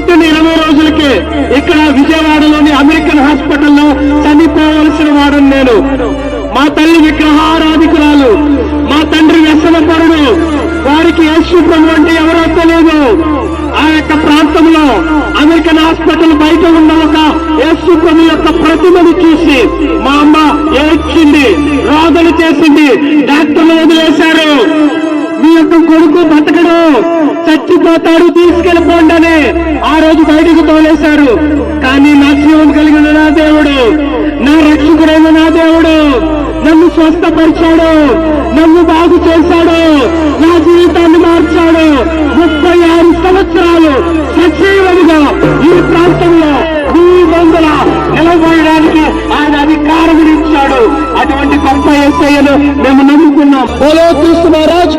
పుట్టిన ఇరవై రోజులకే ఇక్కడ విజయవాడలోని అమెరికన్ హాస్పిటల్లో చనిపోవలసిన వాడను నేను. మా తల్లి విగ్రహారాధికురాలు మా తండ్రి వ్యసనపరుడు వారికి యేసు అంటే ఎవరో తెలియదు. ఆ యొక్క ప్రాంతంలో అమెరికన్ హాస్పిటల్ బయట ఉన్న ఒక యేసు యొక్క ప్రతిమను చూసి మా అమ్మ ఏడ్చింది రోదలు చేసింది డాక్టర్లు వదిలేశారు మీ యొక్క కొడుకు బతకడు చచ్చిపోతాడు తీసుకెళ్ళిపోండి అని ఆ రోజు బయటకు తోలేశారు. కానీ నా జీవం కలిగిన నా దేవుడు నా రక్షకుడైన నా దేవుడు నన్ను స్వస్థపరిచాడు నన్ను బాగు చేశాడు నా జీవితాన్ని మార్చాడు. ముప్పై ఆరు సంవత్సరాలు సజీవముగా ఈ ప్రాంతంలో ఈ వందల నిలబడడానికి ఆయన అధికారం ఇచ్చాడు. అటువంటి గొప్ప ఎస్ఐను మేము నమ్ముకున్నాం. బోలో కృష్ణ మహారాజ్